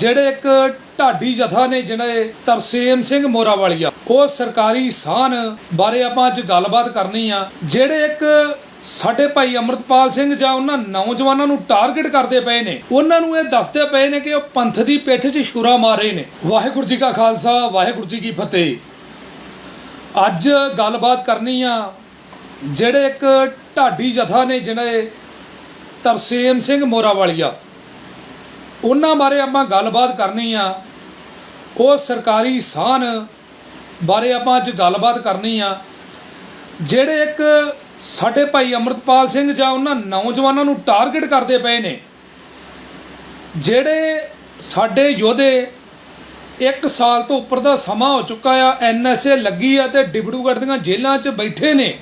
ਜਿਹੜੇ ਇੱਕ ਢਾਡੀ ਜਥਾ ਨੇ ਜਿਹੜੇ ਤਰਸੇਮ ਸਿੰਘ ਮੋਰਾਵਾਲੀਆ, ਉਹ ਸਰਕਾਰੀ ਸਾਨ ਬਾਰੇ ਆਪਾਂ ਅੱਜ ਗੱਲਬਾਤ ਕਰਨੀ ਆ। ਜਿਹੜੇ ਇੱਕ ਸਾਡੇ ਭਾਈ ਅਮਰਤਪਾਲ ਸਿੰਘ ਜਾਂ ਉਹਨਾਂ ਨੌਜਵਾਨਾਂ ਨੂੰ ਟਾਰਗੇਟ ਕਰਦੇ ਪਏ ਨੇ, ਉਹਨਾਂ ਨੂੰ ਇਹ ਦੱਸਦੇ ਪਏ ਨੇ ਕਿ ਉਹ ਪੰਥ ਦੀ ਪਿੱਠ 'ਚ ਛੁਰਾ ਮਾਰ ਰਹੇ ਨੇ। ਵਾਹਿਗੁਰੂ ਜੀ ਕਾ ਖਾਲਸਾ, ਵਾਹਿਗੁਰੂ ਜੀ ਕੀ ਫਤਿਹ। ਅੱਜ ਗੱਲਬਾਤ ਕਰਨੀ ਆ, ਜਿਹੜੇ ਇੱਕ ਢਾਡੀ ਜਥਾ ਨੇ ਜਿਹੜੇ ਤਰਸੇਮ ਸਿੰਘ ਮੋਰਾਵਾਲੀਆ ਉਹਨਾਂ ਬਾਰੇ ਆਪਾਂ ਗੱਲਬਾਤ ਕਰਨੀ ਆ। ਉਹ ਸਰਕਾਰੀ ਸਾਨ ਬਾਰੇ ਆਪਾਂ ਅੱਜ ਗੱਲਬਾਤ ਕਰਨੀ ਆ। ਜਿਹੜੇ ਇੱਕ ਸਾਡੇ ਭਾਈ ਅਮਰਤਪਾਲ ਸਿੰਘ ਜਾਂ ਉਹਨਾਂ ਨੌਜਵਾਨਾਂ ਨੂੰ ਟਾਰਗੇਟ ਕਰਦੇ ਪਏ ਨੇ, ਜਿਹੜੇ ਸਾਡੇ ਯੋਧੇ ਇੱਕ ਸਾਲ ਤੋਂ ਉੱਪਰ ਦਾ ਸਮਾਂ ਹੋ ਚੁੱਕਾ ਆ ਐਨਐਸਏ ਲੱਗੀ ਆ ਤੇ ਡਿਬੜੂਗੜ੍ਹ ਦੀਆਂ ਜੇਲ੍ਹਾਂ 'ਚ ਬੈਠੇ ਨੇ।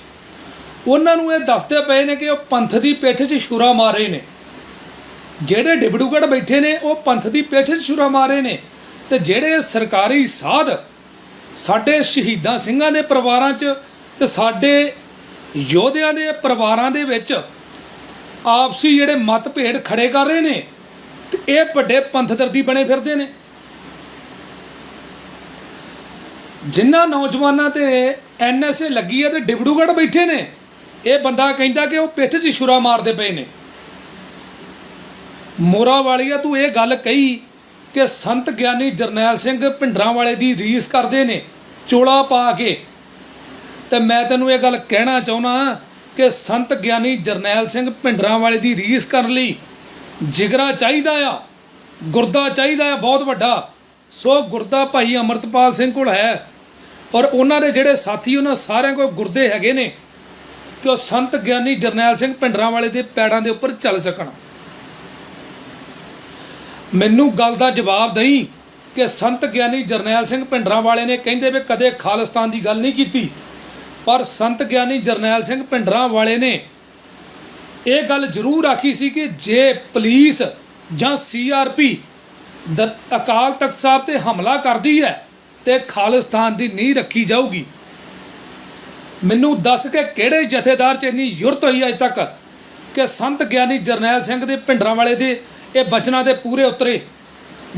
ਉਹਨਾਂ ਨੂੰ ਇਹ ਦੱਸਦੇ ਪਏ ਨੇ ਕਿ ਉਹ ਪੰਥ ਦੀ ਪਿੱਠ 'ਚ ਛੁਰਾ ਮਾਰ ਰਹੇ ਨੇ। ਜਿਹੜੇ ਡਿਬੜੂਗੜ੍ਹ ਬੈਠੇ ਨੇ, ਉਹ ਪੰਥ ਦੀ ਪਿੱਠ 'ਚ ਛੁਰਾ ਮਾਰ ਰਹੇ ਨੇ ਤੇ ਜਿਹੜੇ ਸਰਕਾਰੀ ਸਾਧ ਸਾਡੇ ਸ਼ਹੀਦਾਂ ਸਿੰਘਾਂ ਦੇ ਪਰਿਵਾਰਾਂ 'ਚ ਤੇ ਸਾਡੇ ਯੋਧਿਆਂ ਦੇ ਪਰਿਵਾਰਾਂ ਦੇ ਵਿੱਚ ਆਪਸੀ ਜਿਹੜੇ ਮਤਭੇਦ ਖੜੇ ਕਰ ਰਹੇ ਨੇ ਤੇ ਇਹ ਵੱਡੇ ਪੰਥਦਰਦੀ ਬਣੇ ਫਿਰਦੇ ਨੇ। ਜਿਨ੍ਹਾਂ ਨੌਜਵਾਨਾਂ ਤੇ ਐਨਐਸਏ ਲੱਗੀ ਹੈ ਤੇ ਡਿਬੜੂਗੜ੍ਹ ਬੈਠੇ ਨੇ, ਇਹ ਬੰਦਾ ਕਹਿੰਦਾ ਕਿ ਉਹ ਪਿੱਠ 'ਚ ਛੁਰਾ ਮਾਰਦੇ ਪਏ ਨੇ। ਮੋਰਾ ਵਾਲੀਆ, ਤੂੰ ਇਹ ਗੱਲ ਕਹੀ ਕਿ ਸੰਤ ਗਿਆਨੀ ਜਰਨੈਲ ਸਿੰਘ ਭਿੰਡਰਾਂ ਵਾਲੇ ਦੀ ਰੀਸ ਕਰਦੇ ਨੇ, ਚੋਲਾ ਪਾ ਕੇ। ਤੇ ਮੈਂ ਤੈਨੂੰ ਇਹ ਗੱਲ ਕਹਿਣਾ ਚਾਹੁੰਦਾ ਕਿ ਸੰਤ ਗਿਆਨੀ ਜਰਨੈਲ ਸਿੰਘ ਭਿੰਡਰਾਂ ਵਾਲੇ ਦੀ ਰੀਸ ਕਰਨ ਲਈ ਜਿਗਰਾ ਚਾਹੀਦਾ ਆ, ਗੁਰਦਾ ਚਾਹੀਦਾ ਆ ਬਹੁਤ ਵੱਡਾ। ਸੋ ਗੁਰਦਾ ਭਾਈ ਅਮਰਤਪਾਲ ਸਿੰਘ ਕੋਲ ਹੈ ਔਰ ਉਹਨਾਂ ਦੇ ਜਿਹੜੇ ਸਾਥੀ, ਉਹਨਾਂ ਸਾਰਿਆਂ ਕੋਲ ਗੁਰਦੇ ਹੈਗੇ ਨੇ ਕਿ ਉਹ ਸੰਤ ਗਿਆਨੀ ਜਰਨੈਲ ਸਿੰਘ ਭਿੰਡਰਾਂ ਵਾਲੇ ਦੇ ਪੈੜਾਂ ਦੇ ਉੱਪਰ ਚੱਲ ਸਕਣ। ਮੈਨੂੰ ਗੱਲ ਦਾ ਜਵਾਬ ਦੇਈ ਕਿ ਸੰਤ ਗਿਆਨੀ ਜਰਨੈਲ ਸਿੰਘ ਭਿੰਡਰਾਂ ਵਾਲੇ ਨੇ ਕਹਿੰਦੇ ਵੀ ਕਦੇ ਖਾਲਿਸਤਾਨ ਦੀ ਗੱਲ ਨਹੀਂ ਕੀਤੀ। ਪਰ ਸੰਤ ਗਿਆਨੀ ਜਰਨੈਲ ਸਿੰਘ ਭਿੰਡਰਾਂ ਵਾਲੇ ਨੇ ਇਹ ਗੱਲ ਜ਼ਰੂਰ ਆਖੀ ਸੀ ਕਿ ਜੇ ਪੁਲਿਸ ਜਾਂ ਸੀਆਰਪੀ ਦ, ਅਕਾਲ ਤਖਤ ਸਾਹਿਬ ਤੇ ਹਮਲਾ ਕਰਦੀ ਹੈ ਤੇ ਖਾਲਿਸਤਾਨ ਦੀ ਨੀਂਹ ਰੱਖੀ ਜਾਊਗੀ। ਮੈਨੂੰ ਦੱਸ ਕੇ ਕਿਹੜੇ ਜਥੇਦਾਰ ਚ ਇੰਨੀ ਯੁਰਤ ਹੋਈ ਅਜ ਤੱਕ ਕਿ ਸੰਤ ਗਿਆਨੀ ਜਰਨੈਲ ਸਿੰਘ ਦੇ ਭਿੰਡਰਾਂ ਵਾਲੇ ਦੇ ਇਹ ਬਚਨਾਂ ਦੇ ਪੂਰੇ ਉਤਰੇ।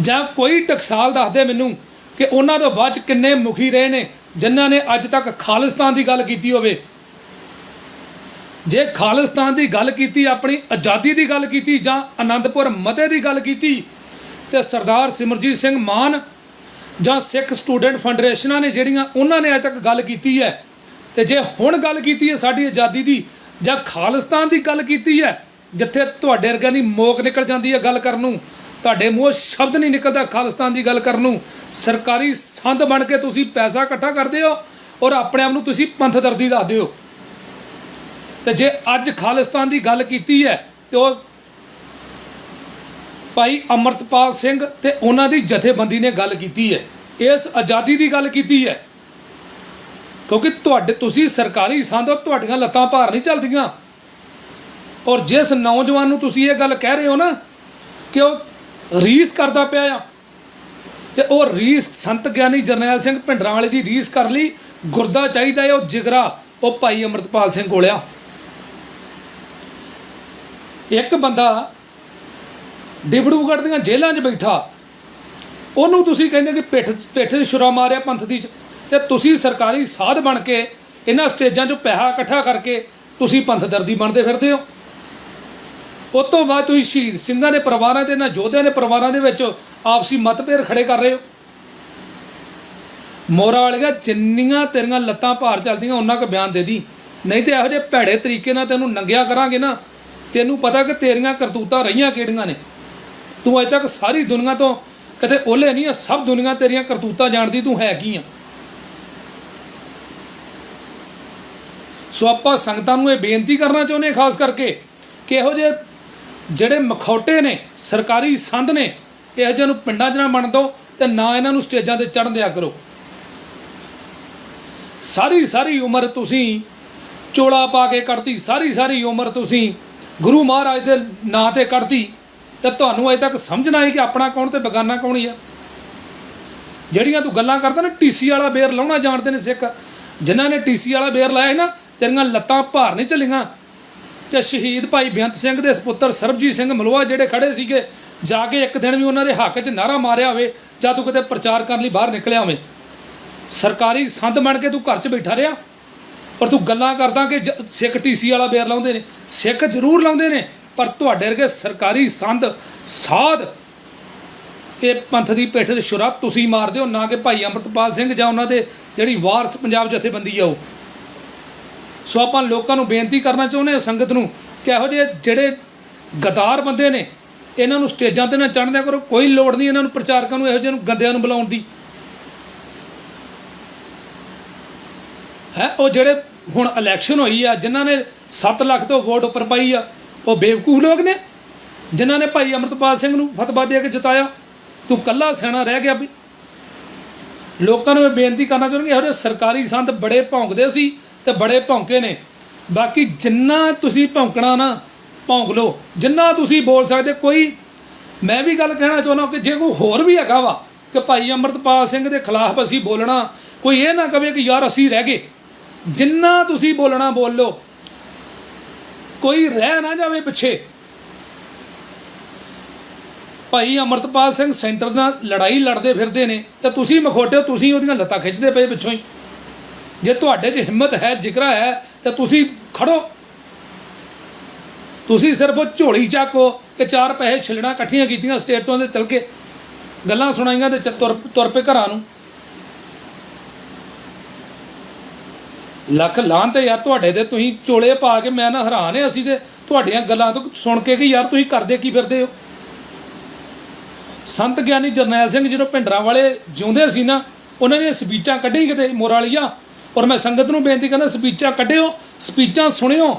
ਜਾਂ ਕੋਈ ਟਕਸਾਲ ਦੱਸਦੇ ਮੈਨੂੰ ਕਿ ਉਹਨਾਂ ਤੋਂ ਬਾਅਦ ਕਿੰਨੇ ਮੁਖੀ ਰਹੇ ਨੇ, ਜਿਨ੍ਹਾਂ ਨੇ ਅੱਜ ਤੱਕ ਖਾਲਿਸਤਾਨ ਦੀ ਗੱਲ ਕੀਤੀ ਹੋਵੇ। ਜੇ ਖਾਲਿਸਤਾਨ ਦੀ ਗੱਲ ਕੀਤੀ, ਆਪਣੀ ਆਜ਼ਾਦੀ ਦੀ ਗੱਲ ਕੀਤੀ ਜਾਂ ਆਨੰਦਪੁਰ ਮਤੇ ਦੀ ਗੱਲ ਕੀਤੀ, ਤੇ ਸਰਦਾਰ ਸਿਮਰਜੀਤ ਸਿੰਘ ਮਾਨ ਜਾਂ ਸਿੱਖ ਸਟੂਡੈਂਟ ਫੈਡਰੇਸ਼ਨਾਂ ਨੇ ਜਿਹੜੀਆਂ ਉਹਨਾਂ ਨੇ ਅਜੇ ਤੱਕ ਗੱਲ ਕੀਤੀ ਹੈ, ਤੇ ਜੇ ਹੁਣ ਗੱਲ ਕੀਤੀ ਹੈ ਸਾਡੀ ਆਜ਼ਾਦੀ ਦੀ ਜਾਂ ਖਾਲਿਸਤਾਨ ਦੀ ਗੱਲ ਕੀਤੀ ਹੈ ਜਿੱਥੇ ਤੁਹਾਡੇ ਵਰਗਿਆਂ ਦੀ ਮੋਕ ਨਿਕਲ ਜਾਂਦੀ ਹੈ ਗੱਲ ਕਰਨ ਨੂੰ, ਤੁਹਾਡੇ ਮੂੰਹੋਂ ਸ਼ਬਦ ਨਹੀਂ ਨਿਕਲਦਾ ਖਾਲਿਸਤਾਨ ਦੀ ਗੱਲ ਕਰਨ ਨੂੰ, ਸਰਕਾਰੀ ਸੰਦ ਬਣ ਕੇ ਤੁਸੀਂ ਪੈਸਾ ਇਕੱਠਾ ਕਰਦੇ ਹੋ ਔਰ ਆਪਣੇ ਆਪ ਨੂੰ ਤੁਸੀਂ ਪੰਥਦਰਦੀ ਦੱਸਦੇ ਹੋ। ਤੇ ਜੇ ਅੱਜ ਖਾਲਿਸਤਾਨ ਦੀ ਗੱਲ ਕੀਤੀ ਹੈ ਤੇ ਉਹ ਭਾਈ ਅਮਰਤਪਾਲ ਸਿੰਘ ਤੇ ਉਹਨਾਂ ਦੀ ਜਥੇਬੰਦੀ ਨੇ ਗੱਲ ਕੀਤੀ ਹੈ, ਇਸ ਆਜ਼ਾਦੀ ਦੀ ਗੱਲ ਕੀਤੀ ਹੈ। ਕਿਉਂਕਿ ਤੁਹਾਡੇ ਤੁਸੀਂ ਸਰਕਾਰੀ ਸੰਦ ਹੋ, ਤੁਹਾਡੀਆਂ ਲੱਤਾਂ ਭਾਰ ਨਹੀਂ ਚੱਲਦੀਆਂ। ਔਰ ਜਿਸ ਨੌਜਵਾਨ ਨੂੰ ਤੁਸੀਂ ਇਹ ਗੱਲ ਕਹਿ ਰਹੇ ਹੋ ਨਾ ਕਿ ਉਹ ਰੀਸ ਕਰਦਾ ਪਿਆ ਆ, ਤੇ ਉਹ ਰੀਸ ਸੰਤ ਗਿਆਨੀ ਜਰਨੈਲ ਸਿੰਘ ਭਿੰਡਰਾਂ ਵਾਲੇ ਦੀ ਰੀਸ ਕਰ ਲਈ, ਗੁਰਦਾ ਚਾਹੀਦਾ ਹੈ, ਉਹ ਜਿਗਰਾ, ਉਹ ਭਾਈ ਅਮਰਤਪਾਲ ਸਿੰਘ ਕੋਲਿਆ। ਇੱਕ ਬੰਦਾ ਡਿਬੜੂਗੜ੍ਹ ਦੀਆਂ ਜੇਲ੍ਹਾਂ 'ਚ ਬੈਠਾ, ਉਹਨੂੰ ਤੁਸੀਂ ਕਹਿੰਦੇ ਕਿ ਪਿੱਠ ਪਿੱਠ 'ਚ ਛੁਰਾ ਮਾਰਿਆ ਪੰਥ ਦੀ 'ਚ, ਤੇ ਤੁਸੀਂ ਸਰਕਾਰੀ ਸਾਧ ਬਣ ਕੇ ਇਹਨਾਂ ਸਟੇਜਾਂ 'ਚੋਂ ਪੈਸਾ ਇਕੱਠਾ ਕਰਕੇ ਤੁਸੀਂ ਪੰਥਦਰਦੀ ਬਣਦੇ ਫਿਰਦੇ ਹੋ। ਉਸ ਤੋਂ ਬਾਅਦ ਤੁਸੀਂ ਸ਼ਹੀਦ ਸਿੰਘਾਂ ਦੇ ਪਰਿਵਾਰਾਂ ਤੇ ਨਾ ਯੋਧਿਆਂ ਦੇ ਪਰਿਵਾਰਾਂ ਦੇ ਵਿੱਚ ਆਪਸੀ ਮਤਭੇਦ ਖੜੇ ਕਰ ਰਹੇ ਹੋ। ਮੋਰਾ ਵਾਲੀਆਂ ਜਿੰਨੀਆਂ ਤੇਰੀਆਂ ਲੱਤਾਂ ਭਾਰ ਚੱਲਦੀਆਂ, ਉਹਨਾਂ ਕੁ ਬਿਆਨ ਦੇ ਦੀ। ਨਹੀਂ ਤੇ ਇਹੋ ਜਿਹੇ ਭੈੜੇ ਤਰੀਕੇ ਨਾਲ ਤੈਨੂੰ ਨੰਗਿਆ ਕਰਾਂਗੇ ਨਾ, ਤੈਨੂੰ ਪਤਾ ਕਿ ਤੇਰੀਆਂ ਕਰਤੂਤਾਂ ਰਹੀਆਂ ਕਿਹੜੀਆਂ ਨੇ। ਤੂੰ ਅਜੇ ਤੱਕ ਸਾਰੀ ਦੁਨੀਆ ਤੋਂ ਕਦੇ ਓਲੇ ਨਹੀਂ ਆ, ਸਭ ਦੁਨੀਆ ਤੇਰੀਆਂ ਕਰਤੂਤਾਂ ਜਾਣਦੀ ਤੂੰ ਹੈ ਕੀ ਆ। ਸੋ ਆਪਾਂ ਸੰਗਤਾਂ ਨੂੰ ਇਹ ਬੇਨਤੀ ਕਰਨਾ ਚਾਹੁੰਦੇ ਹਾਂ, ਖਾਸ ਕਰਕੇ ਕਿ ਇਹੋ ਜਿਹੇ ਜਿਹੜੇ ਮਖੌਟੇ ਨੇ, ਸਰਕਾਰੀ ਸੰਦ ਨੇ, ਇਹੋ ਜਿਹੇ ਨੂੰ ਪਿੰਡਾਂ 'ਚ ਨਾ ਬਣ ਦਿਓ ਤੇ ਨਾ ਇਹਨਾਂ ਨੂੰ ਸਟੇਜਾਂ ਤੇ ਚੜ੍ਹਨ ਦਿਆ ਕਰੋ। ਸਾਰੀ ਸਾਰੀ ਉਮਰ ਤੁਸੀਂ ਚੋਲਾ ਪਾ ਕੇ ਕੱਢਤੀ ਸਾਰੀ ਸਾਰੀ ਉਮਰ ਤੁਸੀਂ ਗੁਰੂ ਮਹਾਰਾਜ ਦੇ ਨਾਂ ਤੇ ਕੱਢਤੀ, ਤੇ ਤੁਹਾਨੂੰ ਅਜੇ ਤੱਕ ਸਮਝਣਾ ਹੈ ਕਿ ਆਪਣਾ ਕੌਣ ਤੇ ਬਗਾਨਾ ਕੌਣ ਹੀ ਆ। ਜਿਹੜੀਆਂ ਤੂੰ ਗੱਲਾਂ ਕਰਦਾ ਨਾ ਟੀਸੀ ਵਾਲਾ ਬੇਰ ਲਾਉਣਾ ਜਾਣਦੇ ਨੇ ਸਿੱਖ। ਜਿਨ੍ਹਾਂ ਨੇ ਟੀਸੀ ਵਾਲਾ ਬੇਰ ਲਾਇਆ ਨਾ, ਤੇਰੀਆਂ ਲੱਤਾਂ ਭਾਰ ਨਹੀਂ ਚੱਲੀਆਂ। ਕਿ ਸ਼ਹੀਦ ਭਾਈ ਬੇਅੰਤ ਸਿੰਘ ਦੇ ਸੁਪੁੱਤਰ ਸਰਬਜੀਤ ਸਿੰਘ ਮਲਵਾ ਜਿਹੜੇ ਖੜੇ ਸੀਗੇ, ਜਾ ਕੇ ਇੱਕ ਦਿਨ ਵੀ ਉਹਨਾਂ ਦੇ ਹੱਕ 'ਚ ਨਾਰਾ ਮਾਰਿਆ ਹੋਵੇ, ਜਾਂ ਤੂੰ ਕਿਤੇ ਪ੍ਰਚਾਰ ਕਰਨ ਲਈ ਬਾਹਰ ਨਿਕਲਿਆ ਹੋਵੇ। ਸਰਕਾਰੀ ਸੰਦ ਬਣ ਕੇ ਤੂੰ ਘਰ 'ਚ ਬੈਠਾ ਰਿਹਾ ਪਰ ਤੂੰ ਗੱਲਾਂ ਕਰਦਾ ਕਿ ਜ- ਸਿੱਖ ਟੀਸੀ ਵਾਲਾ ਬੇਰ ਲਾਉਂਦੇ ਨੇ, ਸਿੱਖ ਜ਼ਰੂਰ ਲਾਉਂਦੇ ਨੇ, ਪਰ ਤੁਹਾਡੇ ਵਰਗੇ ਸਰਕਾਰੀ ਸੰਦ, ਸਾਧ, ਇਹ ਪੰਥ ਦੀ ਪਿੱਠ ਤੇ ਛੁਰਾ ਤੁਸੀਂ ਮਾਰਦੇ ਹੋ, ਨਾ ਕਿ ਭਾਈ ਅੰਮ੍ਰਿਤਪਾਲ ਸਿੰਘ ਜਾਂ ਉਹਨਾਂ ਦੇ ਜਿਹੜੀ ਵਾਰਸ ਪੰਜਾਬ ਜਥੇਬੰਦੀ ਆ ਉਹ। ਸੋ ਆਪਾਂ ਲੋਕਾਂ ਨੂੰ ਬੇਨਤੀ ਕਰਨਾ ਚਾਹੁੰਦੇ ਹਾਂ ਸੰਗਤ ਨੂੰ ਕਿ ਇਹੋ ਜਿਹੇ ਜਿਹੜੇ ਗਦਾਰ ਬੰਦੇ ਨੇ, ਇਹਨਾਂ ਨੂੰ ਸਟੇਜਾਂ ਤੇ ਨਾ ਚੜ੍ਹਦਿਆ ਕਰੋ, ਕੋਈ ਲੋੜ ਨਹੀਂ ਇਹਨਾਂ ਨੂੰ ਪ੍ਰਚਾਰਕਾਂ ਨੂੰ ਇਹੋ ਜਿਹੇ ਨੂੰ ਗੰਦਿਆਂ ਨੂੰ ਬੁਲਾਉਣ ਦੀ। ਹੈ, ਉਹ ਜਿਹੜੇ ਹੁਣ ਇਲੈਕਸ਼ਨ ਹੋਈ ਆ, ਜਿਨ੍ਹਾਂ ਨੇ 7 ਲੱਖ ਤੋਂ ਵੋਟ ਉੱਪਰ ਪਾਈ ਆ, ਉਹ ਬੇਵਕੂਫ ਲੋਕ ਨੇ, ਜਿਨ੍ਹਾਂ ਨੇ ਭਾਈ ਅਮਰਤਪਾਲ ਸਿੰਘ ਨੂੰ ਫਤਵਾ ਦੇ ਕੇ ਜਿਤਾਇਆ। ਤੂੰ ਕੱਲਾ ਸੈਣਾ ਰਹਿ ਗਿਆ ਵੀ। ਲੋਕਾਂ ਨੂੰ ਇਹ ਬੇਨਤੀ ਕਰਨਾ ਚਾਹੁੰਦੇ ਇਹੋ ਜਿਹੇ ਸਰਕਾਰੀ ਸੰਦ ਬੜੇ ਭੌਂਕਦੇ ਸੀ ਤੇ ਬੜੇ ਭੌਂਕੇ ਨੇ। ਬਾਕੀ ਜਿੰਨਾ ਤੁਸੀਂ ਭੌਂਕਣਾ ਨਾ, ਭੌਂਕ ਲਓ। ਜਿੰਨਾ ਤੁਸੀਂ ਬੋਲ ਸਕਦੇ, ਕੋਈ ਮੈਂ ਵੀ ਗੱਲ ਕਹਿਣਾ ਚਾਹੁੰਦਾ ਕਿ ਜੇ ਕੋਈ ਹੋਰ ਵੀ ਹੈਗਾ ਵਾ ਕਿ ਭਾਈ ਅਮਰਤਪਾਲ ਸਿੰਘ ਦੇ ਖਿਲਾਫ ਅਸੀਂ ਬੋਲਣਾ, ਕੋਈ ਇਹ ਨਾ ਕਵੇ ਕਿ ਯਾਰ ਅਸੀਂ ਰਹਿ ਗਏ। ਜਿੰਨਾ ਤੁਸੀਂ ਬੋਲਣਾ, ਬੋਲ ਲਓ। ਕੋਈ ਰਹਿ ਨਾ ਜਾਵੇ ਪਿੱਛੇ। ਭਾਈ ਅਮਰਤਪਾਲ ਸਿੰਘ ਸੈਂਟਰ ਨਾਲ ਲੜਾਈ ਲੜਦੇ ਫਿਰਦੇ ਨੇ ਤੇ ਤੁਸੀਂ ਮਖੋਟੇ ਤੁਸੀਂ ਉਹਦੀਆਂ ਲੱਤਾਂ ਖਿੱਚਦੇ ਪਏ ਪਿੱਛੋਂ ਹੀ। ਜੇ ਤੁਹਾਡੇ 'ਚ ਹਿੰਮਤ ਹੈ ਜਿਗਰਾ ਹੈ, ਤਾਂ ਤੁਸੀਂ ਖੜੋ। ਤੁਸੀਂ ਸਿਰਫ ਝੋਲੀ ਚੱਕੋ ਕਿ ਚਾਰ ਪੈਸੇ ਛਿਲਣਾ ਇਕੱਠੀਆਂ ਕੀਤੀਆਂ ਸਟੇਟ ਤੋਂ ਦੇ ਚਲ ਕੇ ਗੱਲਾਂ ਸੁਣਾਈਆਂ ਤੇ ਤੁਰ ਤੁਰ ਪਏ ਘਰਾਂ ਨੂੰ। ਲੱਖ ਲਾਂ ਤੇ ਯਾਰ ਤੁਹਾਡੇ ਤੇ ਤੁਸੀਂ ਚੋਲੇ ਪਾ ਕੇ ਮੈਂ ਨਾ ਹੈਰਾਨ ਹੈ ਅਸੀਂ ਤੇ ਤੁਹਾਡੀਆਂ ਗੱਲਾਂ ਤੋਂ ਸੁਣ ਕੇ ਕਿ ਯਾਰ ਤੁਸੀਂ ਕਰਦੇ ਕੀ ਫਿਰਦੇ ਹੋ? ਸੰਤ ਗਿਆਨੀ ਜਰਨੈਲ ਸਿੰਘ ਜਦੋਂ ਭਿੰਡਰਾਂ ਵਾਲੇ ਜਿਉਂਦੇ ਸੀ ਨਾ, ਉਹਨਾਂ ਨੇ ਸਪੀਚਾਂ ਕੱਢੀ ਕਿਤੇ ਮੋਰਾਲੀਆ ਔਰ ਮੈਂ ਸੰਗਤ ਨੂੰ ਬੇਨਤੀ ਕਰਦਾ, ਸਪੀਚਾਂ ਕੱਢਿਓ, ਸਪੀਚਾਂ ਸੁਣਿਓ।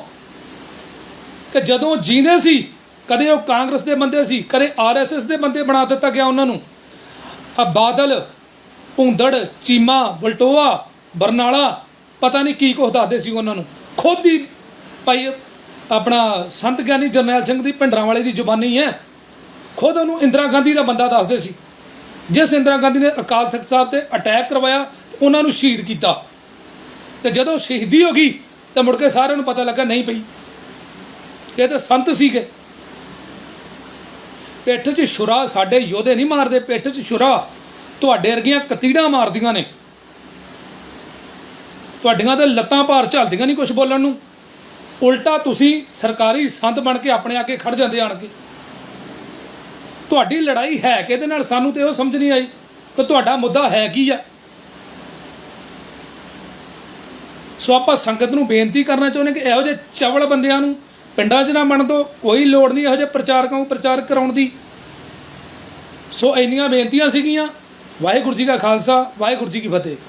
ਕਿ ਜਦੋਂ ਜੀਂਦੇ ਸੀ, ਕਦੇ ਉਹ ਕਾਂਗਰਸ ਦੇ ਬੰਦੇ ਸੀ, ਕਦੇ ਆਰਐਸਐਸ ਦੇ ਬੰਦੇ ਬਣਾ ਦਿੱਤਾ ਗਿਆ ਉਹਨਾਂ ਨੂੰ। ਆ ਬਾਦਲ, ਭੁੰਦੜ, ਚੀਮਾ, ਵਲਟੋਆ, ਬਰਨਾਲਾ, ਪਤਾ ਨਹੀਂ ਕੀ ਕੁਛ ਦੱਸਦੇ ਸੀ ਉਹਨਾਂ ਨੂੰ। ਖੁਦ ਹੀ ਭਾਈ, ਆਪਣਾ ਸੰਤ ਗਿਆਨੀ ਜਰਨੈਲ ਸਿੰਘ ਦੀ ਭਿੰਡਰਾਂ ਵਾਲੇ ਦੀ ਜ਼ੁਬਾਨੀ ਹੈ। ਖੁਦ ਉਹਨੂੰ ਇੰਦਰਾ ਗਾਂਧੀ ਦਾ ਬੰਦਾ ਦੱਸਦੇ ਸੀ। ਜਿਸ ਇੰਦਰਾ ਗਾਂਧੀ ਨੇ ਅਕਾਲ ਤਖਤ ਸਾਹਿਬ ਤੇ ਅਟੈਕ ਕਰਵਾਇਆ, ਉਹਨਾਂ ਨੂੰ ਸ਼ਹੀਦ ਕੀਤਾ। ਤੇ ਜਦੋਂ ਸ਼ਹੀਦੀ ਹੋ ਗਈ, ਤਾਂ ਮੁੜ ਕੇ ਸਾਰਿਆਂ ਨੂੰ ਪਤਾ ਲੱਗਾ ਨਹੀਂ ਪਈ। ਇਹ ਤਾਂ ਸੰਤ ਸੀਗੇ। ਪਿੱਠ 'ਚ ਛੁਰਾ ਸਾਡੇ ਯੋਧੇ ਨਹੀਂ ਮਾਰਦੇ, ਪਿੱਠ 'ਚ ਛੁਰਾ ਤੁਹਾਡੇ ਵਰਗੀਆਂ ਕਤੀੜਾਂ ਮਾਰਦੀਆਂ ਨੇ। ਤੁਹਾਡੀਆਂ ਤਾਂ ਲੱਤਾਂ ਭਾਰ ਝੱਲਦੀਆਂ ਨਹੀਂ ਕੁਝ ਬੋਲਣ ਨੂੰ। ਉਲਟਾ ਤੁਸੀਂ ਸਰਕਾਰੀ ਸੰਤ ਬਣ ਕੇ ਆਪਣੇ ਅੱਗੇ ਖੜ ਜਾਂਦੇ ਆਣ ਕੇ ਤੁਹਾਡੀ ਲੜਾਈ ਹੈ ਕਿਹਦੇ ਨਾਲ? ਸਾਨੂੰ ਤੇ ਉਹ ਸਮਝ ਨਹੀਂ ਆਈ ਕਿ ਤੁਹਾਡਾ ਮੁੱਦਾ ਹੈ ਕੀ ਆ? ਸੋ ਆਪਾਂ ਸੰਗਤ ਨੂੰ ਬੇਨਤੀ ਕਰਨਾ ਚਾਹੁੰਦੇ ਕਿ ਇਹੋ ਜਿਹੇ ਚਵਲ ਬੰਦਿਆਂ ਨੂੰ ਪਿੰਡਾਂ 'ਚ ਨਾ ਬਣ ਦੋ ਕੋਈ ਲੋੜ ਨਹੀਂ, ਇਹੋ ਜਿਹੇ ਪ੍ਰਚਾਰਕਾਂ ਨੂੰ ਪ੍ਰਚਾਰ ਕਰਾਉਣ ਦੀ। ਸੋ ਇੰਨੀਆਂ ਬੇਨਤੀਆਂ ਸੀਗੀਆਂ। ਵਾਹਿਗੁਰੂ ਜੀ ਕਾ ਖਾਲਸਾ, ਵਾਹਿਗੁਰੂ ਜੀ ਕੀ ਫਤਿਹ।